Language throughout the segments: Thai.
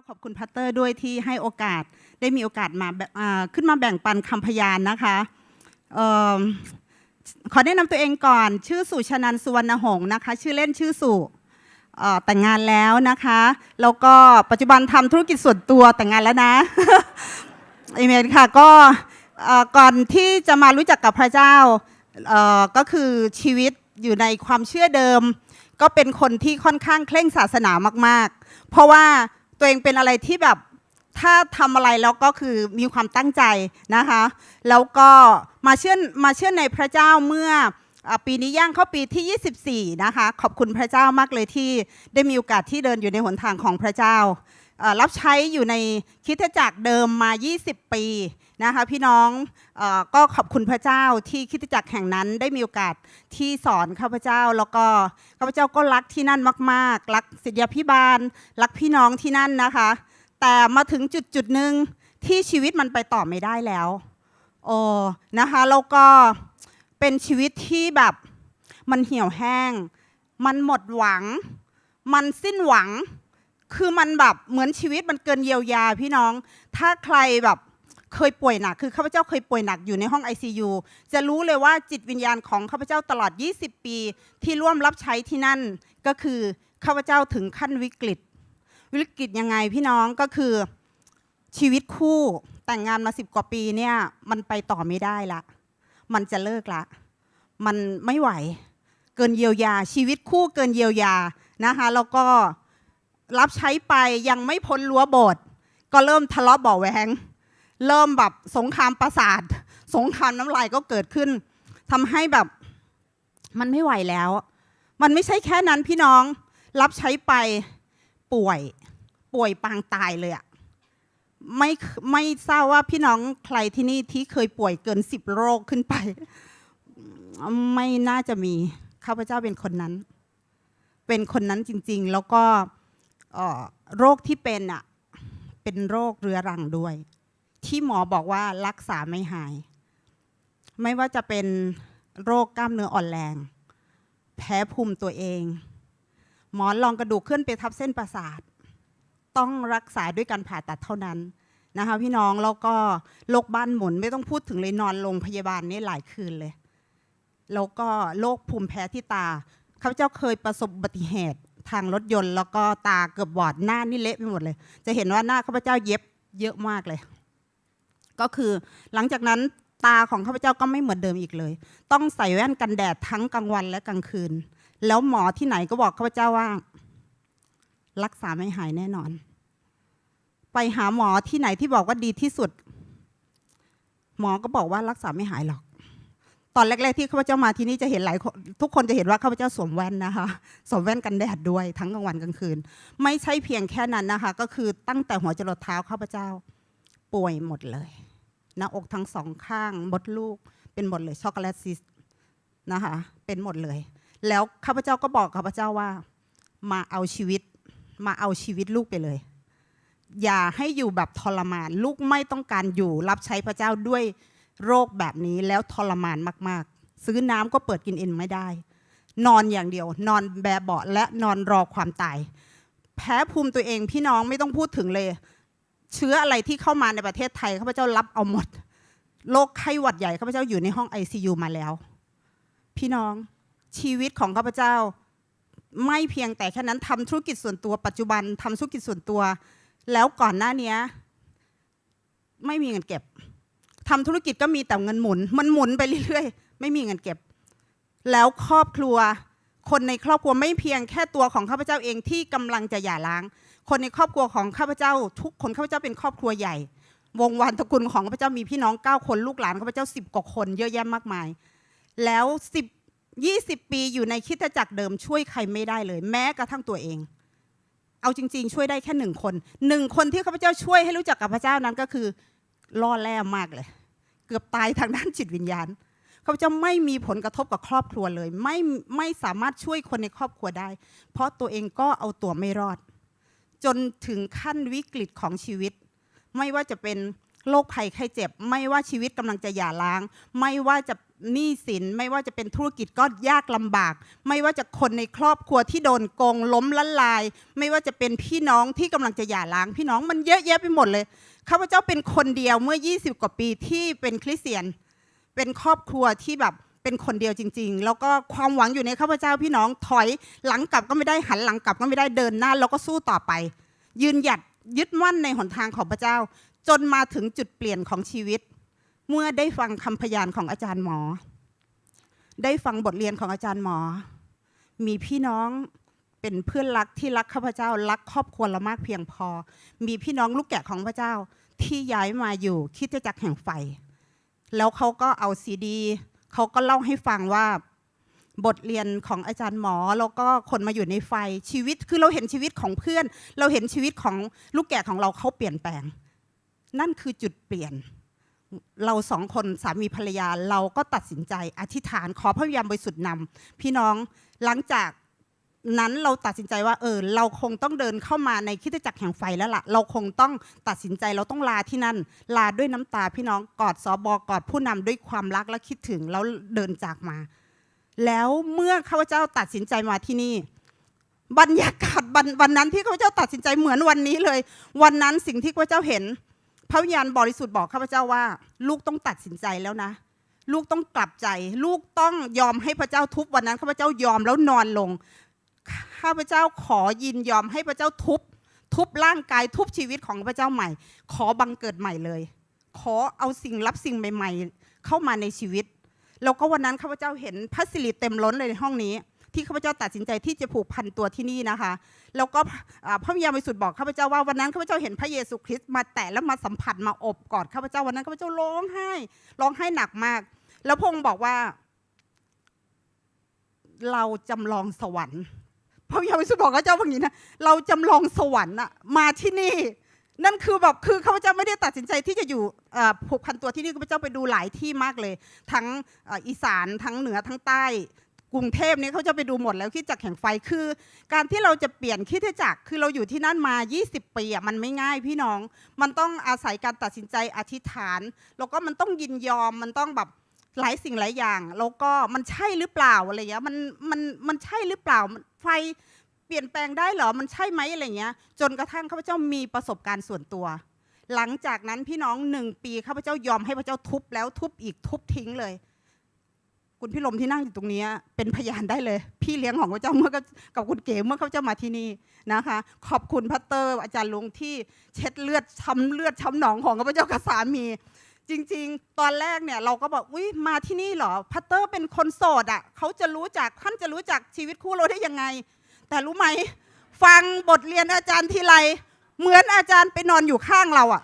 ขอบคุณพัตเตอร์ด้วยที่ให้โอกาสได้มีโอกาสมาขึ้นมาแบ่งปันคำพยานนะคะเอิ่มขอแนะนำตัวเองก่อน ชื่อสุชนันท์สุวรรณหงษ์นะคะ ชื่อเล่นชื่อสุแต่งงานแล้วนะคะ แล้วก็ปัจจุบันทำธุรกิจส่วนตัวแต่งงานแล้วนะเอเมนค่ะก่อก่อนที่จะมารู้จักกับพระเจ้าก็คือชีวิตอยู่ในความเชื่อเดิม ก็เป็นคนที่ค่อนข้างเคร่งศาสนามาก ๆ เพราะว่า ตัวเองเป็นอะไรที่แบบถ้าทำอะไรแล้วก็คือมีความตั้งใจนะคะ แล้วก็มาเชื่อมาเชื่อในพระเจ้าเมื่ออปีนี้ย่างเข้าปีที่ 24 นะคะ ขอบคุณพระเจ้ามากเลยที่ได้มีโอกาสที่เดินอยู่ในหนทางของพระเจ้า รับใช้อยู่ในคิดจักรเดิมมา 20 ปี นะคะพี่น้องอก็ขอบคุณพระเจ้าที่คิดจักรแห่งนั้นได้มีโอกาสที่สอนข้าพเจ้า แล้วก็ข้าพเจ้าก็รักที่นั่นมาก ๆ รักศิษยาพิบาล รักพี่น้องที่นั่นนะคะ แต่มาถึงจุดจุดหนึ่งที่ชีวิตมันไปต่อไม่ได้แล้วโอ้นะคะแล้วก็เป็นชีวิตที่แบบมันเหี่ยวแห้ง มันหมดหวัง มันสิ้นหวัง คือมันแบบเหมือนชีวิตมันเกินเยียวยาพี่น้อง ถ้าใครแบบ เคยป่วยหนัก คือข้าพเจ้าเคยป่วยหนักอยู่ในห้อง ICU จะรู้เลยว่าจิตวิญญาณของข้าพเจ้าตลอด 20 ปีที่ร่วมรับใช้ที่นั่น ก็คือข้าพเจ้าถึงขั้นวิกฤต วิกฤตยังไงพี่น้องก็คือชีวิตคู่แต่งงานมาสิบกว่าปีเนี่ยมันไปต่อไม่ได้ละ มันจะเลิกละ มันไม่ไหว เกินเยียวยา ชีวิตคู่เกินเยียวยานะคะแล้วก็รับใช้ไปยังไม่พ้นรั้วโบสถ์ก็เริ่มทะเลาะเบาแหวง เริ่มแบบสงครามประสาท สงครามน้ำลายก็เกิดขึ้นทำให้แบบมันไม่ไหวแล้ว มันไม่ใช่แค่นั้นพี่น้อง รับใช้ไปป่วย ป่วยปางตายเลยอะไม่ไม่ทราบว่าพี่น้องใครที่นี่ที่เคยป่วยเกินสิบโรคขึ้นไป ไม่น่าจะมีข้าพเจ้าเป็นคนนั้น เป็นคนนั้นจริง ๆ แล้วก็โรคที่เป็นอะเป็นโรคเรื้อรังด้วย ที่หมอบอกว่ารักษาไม่หาย ไม่ว่าจะเป็นโรคกล้ามเนื้ออ่อนแรง แพ้ภูมิตัวเอง หมอนรองกระดูกขึ้นไปทับเส้นประสาท ต้องรักษาด้วยการผ่าตัดเท่านั้นนะคะพี่น้องแล้วก็โรคบ้านหมุนไม่ต้องพูดถึงเลยนอนโรงพยาบาลนี่หลายคืนเลย แล้วก็โรคภูมิแพ้ที่ตาข้าพเจ้าเคยประสบอุบัติเหตุทางรถยนต์ แล้วก็ตาเกือบบอดหน้านี่เละไปหมดเลย จะเห็นว่าหน้าข้าพเจ้าเย็บเยอะมากเลย ก็คือ หลังจากนั้นตาของข้าพเจ้าก็ไม่เหมือนเดิมอีกเลย ต้องใส่แว่นกันแดดทั้งกลางวันและกลางคืน แล้วหมอที่ไหนก็บอกข้าพเจ้าว่า รักษาไม่หายแน่นอน ไปหาหมอที่ไหนที่บอกว่าดีที่สุด หมอก็บอกว่ารักษาไม่หายหรอก ตอนแรก ๆ ที่ข้าพเจ้ามาที่นี่จะเห็นหลายคนทุกคนจะเห็นว่าข้าพเจ้าสวมแว่นนะคะสวมแว่นกันแดดด้วยทั้งกลางวันกลางคืน ไม่ใช่เพียงแค่นั้นนะคะ ก็คือตั้งแต่หัวจรดเท้าข้าพเจ้า ป่วยหมดเลย หน้าอกทั้งสองข้างมดลูกเป็นหมดเลยช็อกโกแลตซิสต์นะคะเป็นหมดเลย แล้วข้าพเจ้าก็บอกข้าพเจ้าว่า มาเอาชีวิต มาเอาชีวิตลูกไปเลย อย่าให้อยู่แบบทรมาน ลูกไม่ต้องการอยู่รับใช้พระเจ้าด้วยโรคแบบนี้แล้วทรมานมากๆ ซื้อน้ำก็เปิดกินเองไม่ได้ นอนอย่างเดียว นอนแบเบาะและนอนรอความตาย แพ้ภูมิตัวเองพี่น้องไม่ต้องพูดถึงเลย เชื้ออะไรที่เข้ามาในประเทศไทยข้าพเจ้ารับเอาหมดโรคไข้หวัดใหญ่ข้าพเจ้าอยู่ในห้อง ICU มาแล้ว พี่น้องชีวิตของข้าพเจ้าไม่เพียงแต่แค่นั้นทำธุรกิจส่วนตัวปัจจุบันทำธุรกิจส่วนตัว แล้วก่อนหน้าเนี้ไม่มีเงินเก็บทำธุรกิจก็มีแต่เงินหมุน มันหมุนไปเรื่อยๆ ไม่มีเงินเก็บ แล้วครอบครัว คนในครอบครัวไม่เพียงแค่ตัวของข้าพเจ้าเองที่กำลังจะหย่าร้าง คนในครอบครัวของข้าพเจ้า ทุกคนข้าพเจ้าเป็นครอบครัวใหญ่ วงวานตระกูลของข้าพเจ้ามีพี่น้อง 9 คนลูกหลานข้าพเจ้า 10กว่าคนเยอะแยะมากมาย แล้ว 10 20 ปีอยู่ในคิดจักรเดิมช่วยใครไม่ได้เลย แม้กระทั่งตัวเอง เอาจริง ๆ ช่วยได้แค่หนึ่งคนหนึ่งคนที่ข้าพเจ้าช่วยให้รู้จักกับพระเจ้านั้นก็คือล่อแร่มากเลย เกือบตายทางด้านจิตวิญญาณ ขาจ้าไม่มีผลกระทบกับครอบครัวเลย ไม่ไม่สามารถช่วยคนในครอบครัวได้ เพราะตัวเองก็เอาตัวไม่รอด จนถึงขั้นวิกฤตของชีวิต ไม่ว่าจะเป็นโรคภัยไข้เจ็บ ไม่ว่าชีวิตกำลังจะหย่าร้าง ไม่ว่าจะหนี้สิน ไม่ว่าจะเป็นธุรกิจก็ยากลำบาก ไม่ว่าจะคนในครอบครัวที่โดนโกงล้มละลาย ไม่ว่าจะเป็นพี่น้องที่กำลังจะหย่าร้าง พี่น้องมันเยอะแยะไปหมดเลยข้าพเจ้าเป็นคนเดียวเมื่อ 20 กว่าปีที่เป็นคริสเตียน เป็นครอบครัวที่แบบเป็นคนเดียวจริง ๆ แล้วก็ความหวังอยู่ในข้าพเจ้าพี่น้องถอยหลังกลับก็ไม่ได้หันหลังกลับก็ไม่ได้เดินหน้า แล้วก็สู้ต่อไป ยืนหยัดยึดมั่นในหนทางของพระเจ้า จนมาถึงจุดเปลี่ยนของชีวิต เมื่อได้ฟังคำพยานของอาจารย์หมอ ได้ฟังบทเรียนของอาจารย์หมอ มีพี่น้องเป็นเพื่อนรักที่รักข้าพเจ้ารักครอบครัวเรามากเพียงพอ มีพี่น้องลูกแกะของพระเจ้าที่ย้ายมาอยู่คิดจักแห่งไฟ แล้วเขาก็เอาซีดีเขาก็เล่าให้ฟังว่าบทเรียนของอาจารย์หมอ แล้วก็คนมาอยู่ในไฟชีวิต คือเราเห็นชีวิตของเพื่อน เราเห็นชีวิตของลูกแกะของเราเขาเปลี่ยนแปลง นั่นคือจุดเปลี่ยน เราสองคนสามีภรรยาเราก็ตัดสินใจอธิษฐานขอพระวิญญาณบริสุทธิ์นำพี่น้องหลังจาก นั้นเราตัดสินใจว่าเออเราคงต้องเดินเข้ามาในคิดจักรแห่งไฟแล้วล่ะ เราคงต้องตัดสินใจเราต้องลาที่นั่น ลาด้วยน้ำตาพี่น้องกอดสอบอกอดผู้นำด้วยความรักและคิดถึงแล้วเดินจากมา แล้วเมื่อข้าพเจ้าตัดสินใจมาที่นี่ บรรยากาศวันนั้นที่ข้าพเจ้าตัดสินใจเหมือนวันนี้เลย วันนั้นสิ่งที่ข้าพเจ้าเห็น พระวิญญาณบริสุทธิ์บอกข้าพเจ้าว่า ลูกต้องตัดสินใจแล้วนะลูกต้องกลับใจ ลูกต้องยอมให้พระเจ้าทุบวันนั้นข้าพเจ้ายอมแล้วนอนลง ข้าพเจ้าขอยินยอมให้พระเจ้าทุบ ทุบร่างกายทุบชีวิตของพระเจ้าใหม่ ขอบังเกิดใหม่เลย ขอเอาสิ่งรับสิ่งใหม่ ๆ เข้ามาในชีวิต แล้วก็วันนั้นข้าพเจ้าเห็นพระสิริเต็มล้นเลยในห้องนี้ ที่ข้าพเจ้าตัดสินใจที่จะผูกพันตัวที่นี่นะคะ แล้วก็พระวิญญาณบริสุทธิ์บอกข้าพเจ้าว่าวันนั้นข้าพเจ้าเห็นพระเยซูคริสต์มาแตะแล้วมาสัมผัสมาอบกอดข้าพเจ้าวันนั้นข้าพเจ้าร้องไห้ร้องไห้หนักมาก แล้วพงค์บอกว่าเราจำลองสวรรค์ พระวิญญาณบริสุทธิ์บอกข้าพเจ้าอย่างนี้นะเราจำลองสวรรค์อะมาที่นี่ นั่นคือแบบคือข้าพเจ้าไม่ได้ตัดสินใจที่จะอยู่ผูกพันตัวที่นี่ข้าพเจ้าไปดูหลายที่มากเลย ทั้งอีสานทั้งเหนือทั้งใต้กรุงเทพเนี่ยเขาจะไปดูหมดแล้วคิดจักแห่งไฟคือ การที่เราจะเปลี่ยนคิดจักรคือเราอยู่ที่นั่นมา 20 ปีอะมันไม่ง่ายพี่น้อง มันต้องอาศัยการตัดสินใจอธิษฐาน แล้วก็มันต้องยินยอมมันต้องแบบ หลายสิ่งหลายอย่าง แล้วก็มันใช่หรือเปล่าอะไรเงี้ยมันมันมันใช่หรือเปล่าไฟเปลี่ยนแปลงได้เหรอมันใช่ไหมอะไรเงี้ย จนกระทั่งข้าพเจ้ามีประสบการณ์ส่วนตัว หลังจากนั้นพี่น้องหนึ่งปีข้าพเจ้ายอมให้พระเจ้าทุบแล้วทุบอีกทุบทิ้งเลย คุณพี่ลมที่นั่งอยู่ตรงนี้เป็นพยานได้เลย พี่เลี้ยงของพระเจ้าเมื่อกับคุณเก๋เมื่อเขาเจ้ามาที่นี่นะคะ ขอบคุณพัตเตอร์อาจารย์ลุงที่เช็ดเลือดช้ำเลือดช้ำหนองของข้าพเจ้ากับสามี จริงๆ ตอนแรกเนี่ยเราก็บอกอุ้ยมาที่นี่เหรอพัตเตอร์เป็นคนโสดอะเขาจะรู้จักท่านจะรู้จักชีวิตคู่เราได้ยังไง แต่รู้ไหมฟังบทเรียนอาจารย์ทีไรเหมือนอาจารย์ไปนอนอยู่ข้างเราอะ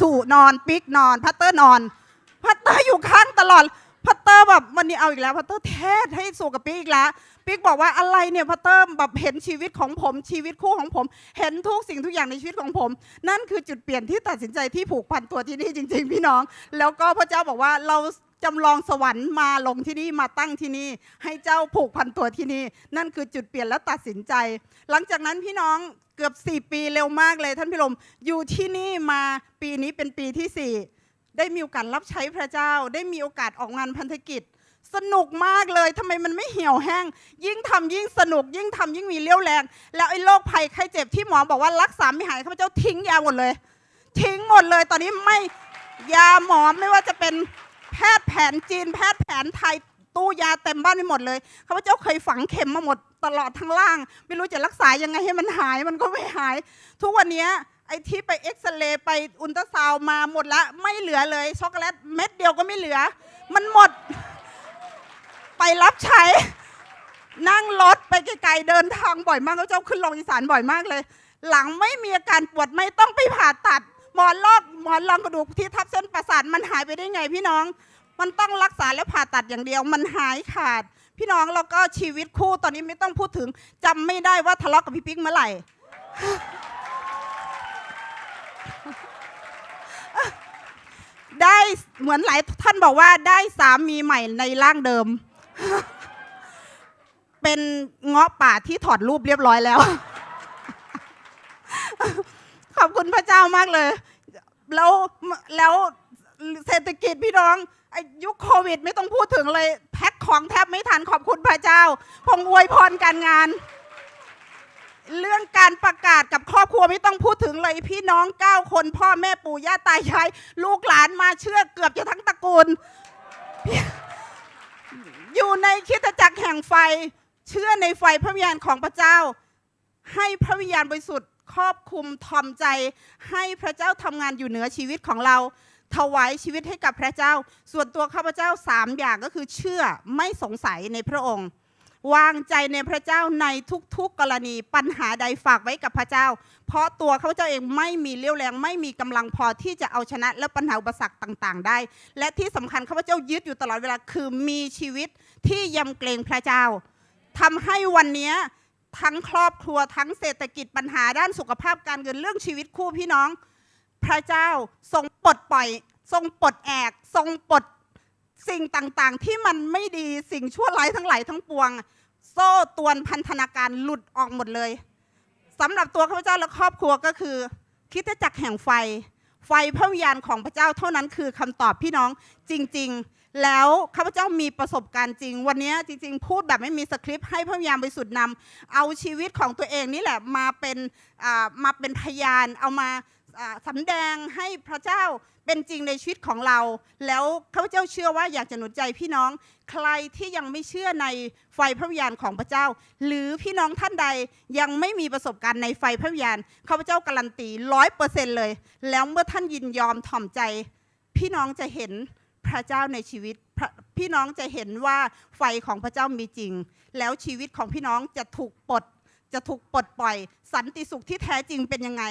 สู่นอนปิกนอนพัตเตอร์นอนพัตเตอร์อยู่ข้างตลอด พัตเตอร์แบบวันนี้เอาอีกแล้วพัตเตอร์เทศให้สูกับปิ๊กอีกแล้วปิ๊กบอกว่าอะไรเนี่ยพัตเตอร์แบบเห็นชีวิตของผม ชีวิตคู่ของผม เห็นทุกสิ่งทุกอย่างในชีวิตของผม นั่นคือจุดเปลี่ยนที่ตัดสินใจที่ผูกพันตัวที่นี่จริง ๆ พี่น้อง แล้วก็พระเจ้าบอกว่าเราจำลองสวรรค์มาลงที่นี่มาตั้งที่นี่ ให้เจ้าผูกพันตัวที่นี่ นั่นคือจุดเปลี่ยนและตัดสินใจ หลังจากนั้นพี่น้องเกือบ 4 ปีเร็วมากเลยท่านพี่ลมอยู่ที่นี่มาปีนี้เป็นปีที่ 4 ได้มีโอกาสรับใช้พระเจ้า ได้มีโอกาสออกงานพันธกิจ สนุกมากเลยทำไมมันไม่เหี่ยวแห้ง ยิ่งทำยิ่งสนุก ยิ่งทำยิ่งมีเรี่ยวแรง แล้วไอ้โรคภัยไข้เจ็บที่หมอบอกว่ารักษาไม่หายข้าพเจ้าทิ้งยาหมดเลย ทิ้งหมดเลย ตอนนี้ไม่ยาหมอไม่ว่าจะเป็นแพทย์แผนจีน แพทย์แผนไทยตู้ยาเต็มบ้านไปหมดเลยข้าพเจ้าเคยฝังเข็มมาหมดตลอดทั้งล่าง ไม่รู้จะรักษายังไงให้มันหายมันก็ไม่หาย ทุกวันนี้ ไอ้ที่ไปเอ็กซเรย์ไปอุลตราซาวมาหมดละไม่เหลือเลยช็อกโกแลตเม็ดเดียวก็ไม่เหลือ มันหมด ไปรับใช้ นั่งรถไปไกลๆเดินทางบ่อยมากแล้วเจ้าขึ้นลงอีสานบ่อยมากเลย หลังไม่มีอาการปวดไม่ต้องไปผ่าตัด หมอนลอกหมอนรองกระดูกที่ทับเส้นประสาทมันหายไปได้ไงพี่น้อง มันต้องรักษาและผ่าตัดอย่างเดียว มันหายขาด พี่น้องแล้วก็ชีวิตคู่ตอนนี้ไม่ต้องพูดถึงจำไม่ได้ว่าทะเลาะกับพี่ปิ๊กเมื่อไหร่ ได้เหมือนหลายท่านบอกว่าได้สามีใหม่ในร่างเดิม เป็นเงาะป่าที่ถอดรูปเรียบร้อยแล้ว ขอบคุณพระเจ้ามากเลย แล้วแล้วเศรษฐกิจพี่น้องอยุคโควิดไม่ต้องพูดถึงเลย แพ็คของแทบไม่ทันขอบคุณพระเจ้า พงอวยพรการงาน เรื่องการประกาศกับครอบครัวไม่ต้องพูดถึงเลยพี่น้องเก้าคน พ่อแม่ปู่ย่าตายาย ลูกหลานมาเชื่อเกือบจะทั้งตระกูล อยู่ในคริดจักรแห่งไฟ เชื่อในไฟพระวิญญาณของพระเจ้า ให้พระวิญญาณบริสุทธิ์ครอบคุมทอมใจ ให้พระเจ้าทำงานอยู่เหนือชีวิตของเรา ถวายชีวิตให้กับพระเจ้า ส่วนตัวข้าพเจ้าสามอย่างก็คือเชื่อไม่สงสัยในพระองค์ วางใจในพระเจ้าในทุกๆกรณีปัญหาใดฝากไว้กับพระเจ้า เพราะตัวข้าพเจ้าเองไม่มีเลี้ยวแรง ไม่มีกำลังพอที่จะเอาชนะและปัญหาอุปสรรคต่างๆ ได้ และที่สำคัญข้าพเจ้ายึดอยู่ตลอดเวลาคือมีชีวิตที่ยำเกรงพระเจ้าทำให้วันนี้ทั้งครอบครัวทั้งเศรษฐกิจปัญหาด้านสุขภาพการเงินเรื่องชีวิตคู่พี่น้อง พระเจ้าทรงปลดปล่อย ทรงปลดแอก ทรงปลด สิ่งต่างๆที่มันไม่ดีสิ่งชั่วร้ายทั้งหลายทั้งปวง โซ่ตวนพันธนาการหลุดออกหมดเลยสำหรับตัวข้าพเจ้าและครอบครัวก็คือ คิดจักรแห่งไฟ ไฟพระวิญญาณของพระเจ้าเท่านั้นคือคำตอบพี่น้องจริง ๆ แล้วข้าพเจ้ามีประสบการณ์จริง วันนี้จริง ๆ พูดแบบไม่มีสคริปต์ให้พระวิญญาณบริสุทธิ์นำเอาชีวิตของตัวเองนี่แหละมาเป็นมาเป็นพยานเอามา สำแดงให้พระเจ้าเป็นจริงในชีวิตของเรา แล้วข้าพเจ้าเชื่อว่าอยากจะหนุนใจพี่น้อง ใครที่ยังไม่เชื่อในไฟพระวิญญาณของพระเจ้า หรือพี่น้องท่านใดยังไม่มีประสบการณ์ในไฟพระวิญญาณข้าพเจ้าการันตีร้อยเปอร์เซ็นต์เลย แล้วเมื่อท่านยินยอมถ่อมใจ พี่น้องจะเห็นพระเจ้าในชีวิตพี่น้องจะเห็นว่าไฟของพระเจ้ามีจริง แล้วชีวิตของพี่น้องจะถูกปลดจะถูกปลดปล่อย สันติสุขที่แท้จริงเป็นยังไง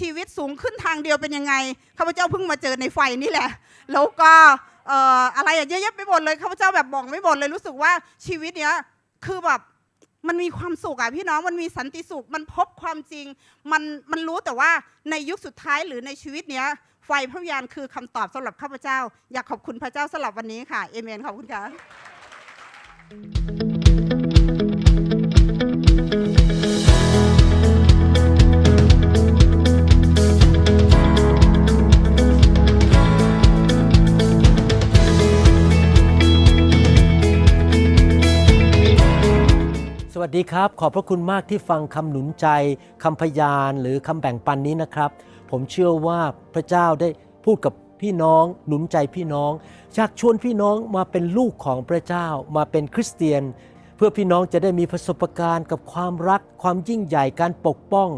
ชีวิตสูงขึ้นทางเดียวเป็นยังไงข้าพเจ้าเพิ่งมาเจอในไฟนี่แหละ แล้วก็เอ่ออะไรอะเยอะแยะไปหมดเลยข้าพเจ้าแบบบอกไม่หมดเลยรู้สึกว่าชีวิตเนี้ยคือแบบมันมีความสุขอะพี่น้องมันมีสันติสุขมันพบความจริง มันมันรู้แต่ว่าในยุคสุดท้ายหรือในชีวิตเนี้ย ไฟพระวิญญาณคือคำตอบสำหรับข้าพเจ้า อยากขอบคุณพระเจ้าสำหรับวันนี้ค่ะเอเมนขอบคุณค่ะ วัสดีครับ ขอบพระคุณมากที่ฟังคำหนุนใจคำพยานหรือคำแบ่งปันนี้นะครับ ผมเชื่อว่าพระเจ้าได้พูดกับพี่น้องหนุนใจพี่น้องอยากชวนพี่น้องมาเป็นลูกของพระเจ้ามาเป็นคริสเตียน เพื่อพี่น้องจะได้มีประสบการณ์กับความรัก ความยิ่งใหญ่การปกป้อง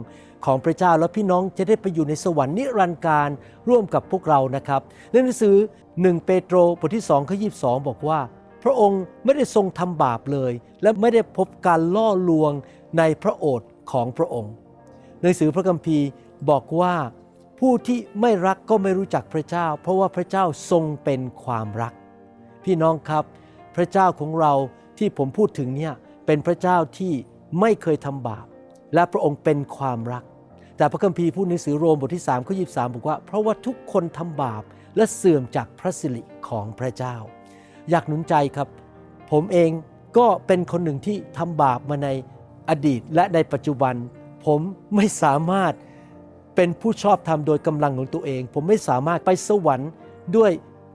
ของพระเจ้าแล้วพี่น้องจะได้ไปอยู่ในสวรรค์นิรันดร์การร่วมกับพวกเรานะครับในหนังสือ 1 เปโตรบทที่2ข้อ22 บอกว่า พระองค์ไม่ได้ทรงทำบาปเลย และไม่ได้พบการล่อลวงในพระโอษฐ์ของพระองค์หนังสือพระคัมภีร์บอกว่าผู้ที่ไม่รักก็ไม่รู้จักพระเจ้า เพราะว่าพระเจ้าทรงเป็นความรัก พี่น้องครับ พระเจ้าของเราที่ผมพูดถึงเนี่ยเป็นพระเจ้าที่ไม่เคยทำบาป และพระองค์เป็นความรัก แต่พระคัมภีร์พูดในสือโรมบทที่3ข้อ23บอกว่า เพราะว่าทุกคนทำบาปและเสื่อมจากพระสิริของพระเจ้า อยากหนุนใจครับ ผมเองก็เป็นคนหนึ่งที่ทำบาปมาในอดีตและในปัจจุบัน ผมไม่สามารถเป็นผู้ชอบธรรมโดยกำลังของตัวเอง ผมไม่สามารถไปสวรรค์ด้วย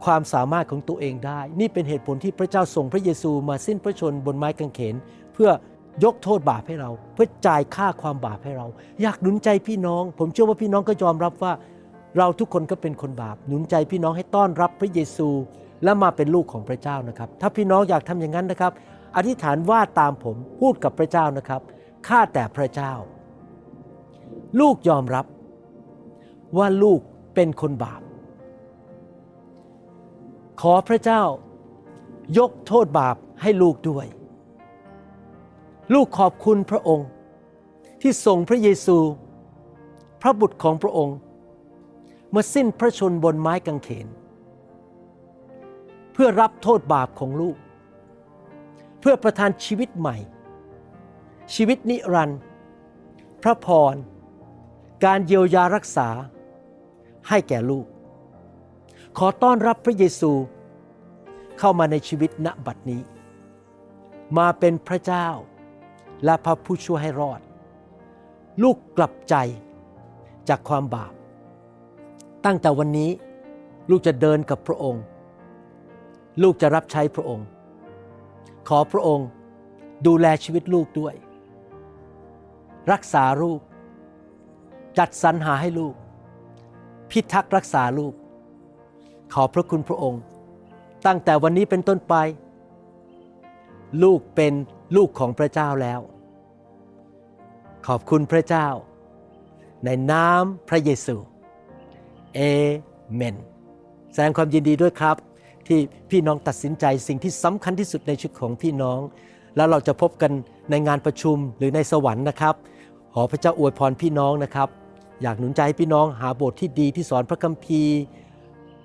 ความสามารถของตัวเองได้ นี่เป็นเหตุผลที่พระเจ้าส่งพระเยซูมาสิ้นพระชนบนไม้กางเขน เพื่อยกโทษบาปให้เรา เพื่อจ่ายค่าความบาปให้เรา อยากหนุนใจพี่น้อง ผมเชื่อว่าพี่น้องก็ยอมรับว่า เราทุกคนก็เป็นคนบาป หนุนใจพี่น้องให้ต้อนรับพระเยซู และมาเป็นลูกของพระเจ้านะครับ ถ้าพี่น้องอยากทำอย่างนั้นนะครับ อธิษฐานว่าตามผมพูดกับพระเจ้านะครับข้าแต่พระเจ้า ลูกยอมรับว่าลูกเป็นคนบาป ขอพระเจ้ายกโทษบาปให้ลูกด้วย ลูกขอบคุณพระองค์ ที่ส่งพระเยซู พระบุตรของพระองค์ มาสิ้นพระชนบนไม้กางเขน เพื่อรับโทษบาปของลูก เพื่อประทานชีวิตใหม่ ชีวิตนิรันดร์พระพร การเยียวยารักษาให้แก่ลูก ขอต้อนรับพระเยซูเข้ามาในชีวิตณบัดนี้ มาเป็นพระเจ้าและพระผู้ช่วยให้รอด ลูกกลับใจจากความบาป ตั้งแต่วันนี้ลูกจะเดินกับพระองค์ ลูกจะรับใช้พระองค์ ขอพระองค์ดูแลชีวิตลูกด้วย รักษาลูก จัดสรรหาให้ลูก พิทักษ์รักษาลูก ขอพระคุณพระองค์ ตั้งแต่วันนี้เป็นต้นไป ลูกเป็นลูกของพระเจ้าแล้ว ขอบคุณพระเจ้า ในนามพระเยซู เอเมน แสดงความยินดีด้วยครับ ที่พี่น้องตัดสินใจสิ่งที่สำคัญที่สุดในชีวิตของพี่น้อง แล้วเราจะพบกันในงานประชุมหรือในสวรรค์นะครับ ขอพระเจ้าอวยพรพี่น้องนะครับ อยากหนุนใจให้พี่น้องหาโบสถ์ที่ดีที่สอนพระคัมภีร์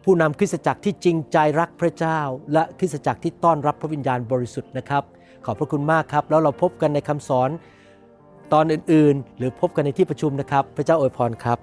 ผู้นำคริสตจักรที่จริงใจรักพระเจ้า และคริสตจักรที่ต้อนรับพระวิญญาณบริสุทธิ์นะครับ ขอบพระคุณมากครับ แล้วเราพบกันในคำสอนตอนอื่นๆ หรือพบกันในที่ประชุมนะครับ พระเจ้าอวยพรครับ